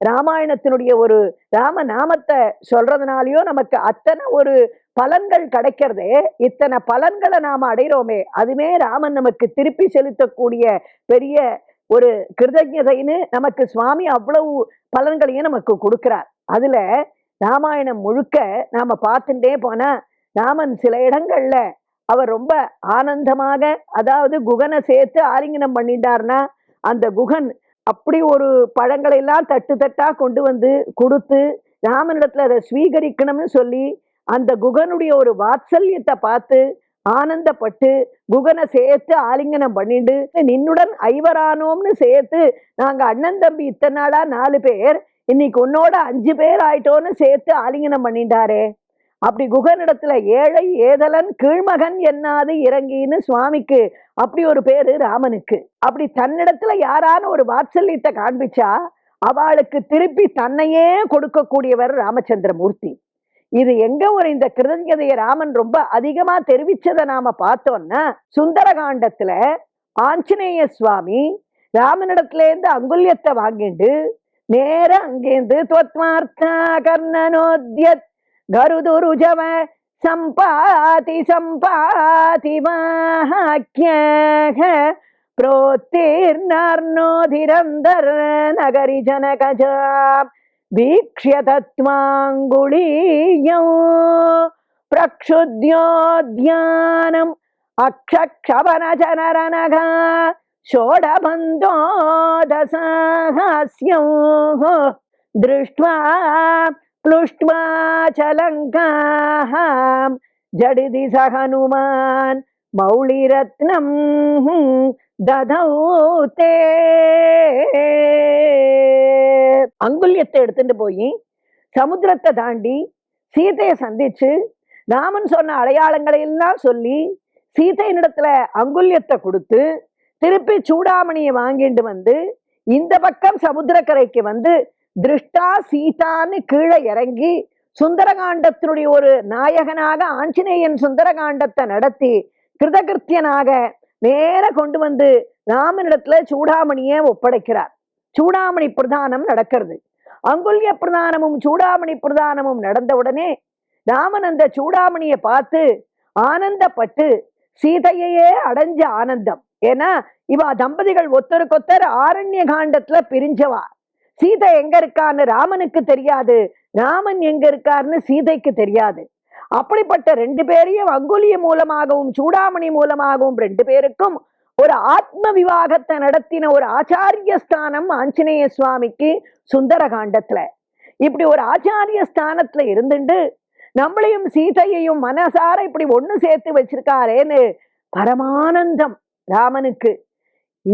ராமாயணத்தினுடைய ஒரு ராம நாமத்தை சொல்றதுனாலயோ நமக்கு அத்தனை ஒரு பலன்கள் கிடைக்கிறதே இத்தனை பலன்களை நாம அடைகிறோமே அதுவே ராமன் நமக்கு திருப்பி செலுத்தக்கூடிய பெரிய ஒரு கிருதஜதைன்னு நமக்கு சுவாமி அவ்வளவு பலன்களையும் நமக்கு கொடுக்கிறார். அதுல ராமாயணம் முழுக்க நாம பார்த்துட்டே போனா ராமன் சில இடங்கள்ல அவர் ரொம்ப ஆனந்தமாக அதாவது குகனை சேர்த்து ஆலிங்கனம் பண்ணிட்டார்னா அந்த குகன் அப்படி ஒரு பழங்களை எல்லாம் தட்டு தட்டாக கொண்டு வந்து கொடுத்து ராமனிடத்தில் அதை ஸ்வீகரிக்கணும்னு சொல்லி அந்த குகனுடைய ஒரு வாத்சல்யத்தை பார்த்து ஆனந்தப்பட்டு குகனை சேர்த்து ஆலிங்கனம் பண்ணிட்டு நின்னுடன் ஐவரானோம்னு சேர்த்து நாங்கள் அண்ணன் தம்பி இத்தனை நாளாக நாலு பேர் இன்னைக்கு உன்னோட அஞ்சு பேர் ஆயிட்டோன்னு சேர்த்து ஆலிங்கனம் பண்ணிட்டாரே அப்படி குகனிடத்துல ஏழை ஏதலன் கீழ்மகன் என்னாது இறங்கின்னு சுவாமிக்கு அப்படி ஒரு பேரு ராமனுக்கு. அப்படி தன்னிடத்துல யாரான ஒரு வாத்சல்யத்தை காண்பிச்சா அவளுக்கு திருப்பி தன்னையே கொடுக்கக்கூடியவர் ராமச்சந்திரமூர்த்தி. இது எங்க ஒரு இந்த கிருதஞ்சதைய ராமன் ரொம்ப அதிகமா தெரிவிச்சதை நாம பார்த்தோம்னா சுந்தரகாண்டத்துல ஆஞ்சநேய சுவாமி ராமனிடத்துல இருந்து அங்குல்யத்தை வாங்கிட்டு நேர அங்கேருந்து துவத்மார்த்தா கர்ணனோத்யத் கருதுருஜவ सम्पाति सम्पाति माहाख्यः प्रोत्तीर्णार्णोधिरन्दर्नगरिजनकजां वीक्ष्य तत्त्वाङ्गुलीयौ प्रक्षुद्योद्यानम् अक्षक्षवनचनरनघा षोडबन्धोदसाहस्यौ दृष्ट्वा प्लुष्ट्वा च लङ्काः जडिति स हनुमान् मौलिरत्नम् ததௌ தே அங்குல்யத்தை எடுத்துட்டு போய் சமுத்திரத்தை தாண்டி சீதையை சந்திச்சு ராமன் சொன்ன அடையாளங்களை எல்லாம் சொல்லி சீதையினிடத்துல அங்குல்யத்தை கொடுத்து திருப்பி சூடாமணியை வாங்கிட்டு வந்து இந்த பக்கம் சமுத்திரக்கரைக்கு வந்து திருஷ்டா சீதான்னு கீழே இறங்கி சுந்தரகாண்டத்தினுடைய ஒரு நாயகனாக ஆஞ்சநேயன் சுந்தரகாண்டத்தை நடத்தி கிருதகிருத்தியனாக நேர கொண்டு வந்து ராமனிடத்துல சூடாமணியை ஒப்படைக்கிறார். சூடாமணி பிரதானம் நடக்கிறது. அங்குல்ய பிரதானமும் சூடாமணி பிரதானமும் நடந்த உடனே ராமன் அந்த சூடாமணியை பார்த்து ஆனந்தப்பட்டு சீதையையே அடைஞ்ச ஆனந்தம். ஏன்னா இவ தம்பதிகள் ஒத்தருக்கொத்தர் ஆரண்ய காண்டத்துல பிரிஞ்சவா. சீதை எங்க இருக்கான்னு ராமனுக்கு தெரியாது ராமன் எங்க இருக்காருன்னு சீதைக்கு தெரியாது. அப்படிப்பட்ட ரெண்டு பேரையும் அங்குலிய மூலமாகவும் சூடாமணி மூலமாகவும் ரெண்டு பேருக்கும் ஒரு ஆத்ம விவாகத்தை நடத்தின ஒரு ஆச்சாரிய ஸ்தானம் ஆஞ்சநேய சுவாமிக்கு சுந்தர காண்டத்துல இப்படி ஒரு ஆச்சாரிய ஸ்தானத்துல இருந்துட்டு நம்மளையும் சீதையையும் மனசார இப்படி ஒன்று சேர்த்து வச்சிருக்காரேன்னு பரமானந்தம் ராமனுக்கு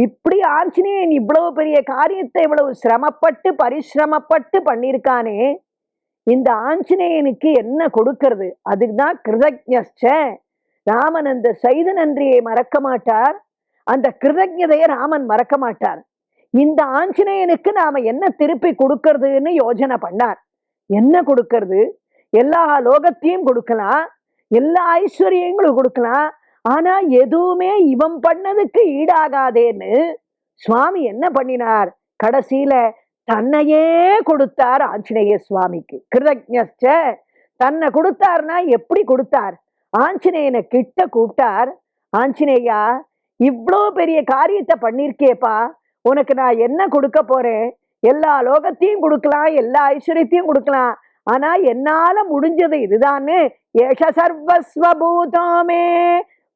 இப்படி ஆஞ்சநேயன் இவ்வளவு பெரிய காரியத்தை இவ்வளவு சிரமப்பட்டு பரிசிரமப்பட்டு பண்ணியிருக்கானே. இந்த ஆஞ்சநேயனுக்கு என்ன கொடுக்கிறது? அதுதான் கிருதஜ்ஞ ராமன் அந்த சைத நன்றியை மறக்க மாட்டார். அந்த கிருதஜதையை ராமன் மறக்க மாட்டார். இந்த ஆஞ்சநேயனுக்கு நாம என்ன திருப்பி கொடுக்கறதுன்னு யோஜனை பண்ணார். என்ன கொடுக்கறது? எல்லா லோகத்தையும் கொடுக்கலாம். எல்லா ஐஸ்வர்யங்களும் கொடுக்கலாம். ஆனா எதுவுமே இவன் பண்ணதுக்கு ஈடாகாதேன்னு சுவாமி என்ன பண்ணினார்? கடைசியில தன்னையே கொடுத்தார் ஆஞ்சநேய சுவாமிக்கு. கிருதஜ்ஞ தன்னை கொடுத்தார்னா எப்படி கொடுத்தார்? ஆஞ்சநேயனை கிட்ட கூப்பிட்டார். ஆஞ்சநேயா இவ்வளோ பெரிய காரியத்தை பண்ணியிருக்கேப்பா உனக்கு நான் என்ன கொடுக்க போறேன்? எல்லா லோகத்தையும் கொடுக்கலாம் எல்லா ஐஸ்வர்யத்தையும் கொடுக்கலாம். ஆனா என்னால முடிஞ்சது இதுதான்னு ஏஷ சர்வஸ்வபூதோமே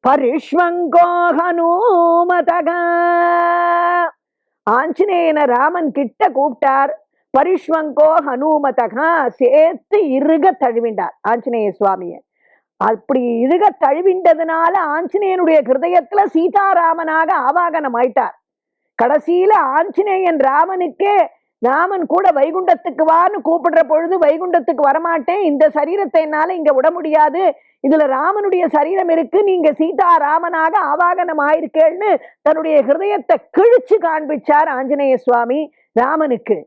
பரிஷ்வங்கோ ஹனுமதகா ஆஞ்சநேயன ராமன் கிட்ட கூப்பிட்டார் பரிஷ்வங்கோ ஹனுமதகா சேர்த்து இருக தழுவிண்டார் ஆஞ்சநேய சுவாமிய. அப்படி இருக தழுவிண்டதுனால ஆஞ்சநேயனுடைய ஹிருதயத்துல சீதாராமனாக ஆவாகனம் ஆயிட்டார் கடைசியில ஆஞ்சநேயன் ராமனுக்கே ராமன் கூட வைகுண்டத்துக்கு வான்னு கூப்பிடுற பொழுது வைகுண்டத்துக்கு வரமாட்டேன். இந்த சரீரத்தை என்னால் இங்கே விட முடியாது. இதுல ராமனுடைய சரீரம் இருக்கு. நீங்க சீதா ராமனாக ஆவாகனம் ஆயிருக்கேன்னு தன்னுடைய ஹிருதயத்தை கிழிச்சு காண்பிச்சார் ஆஞ்சநேய சுவாமி ராமனுக்கு.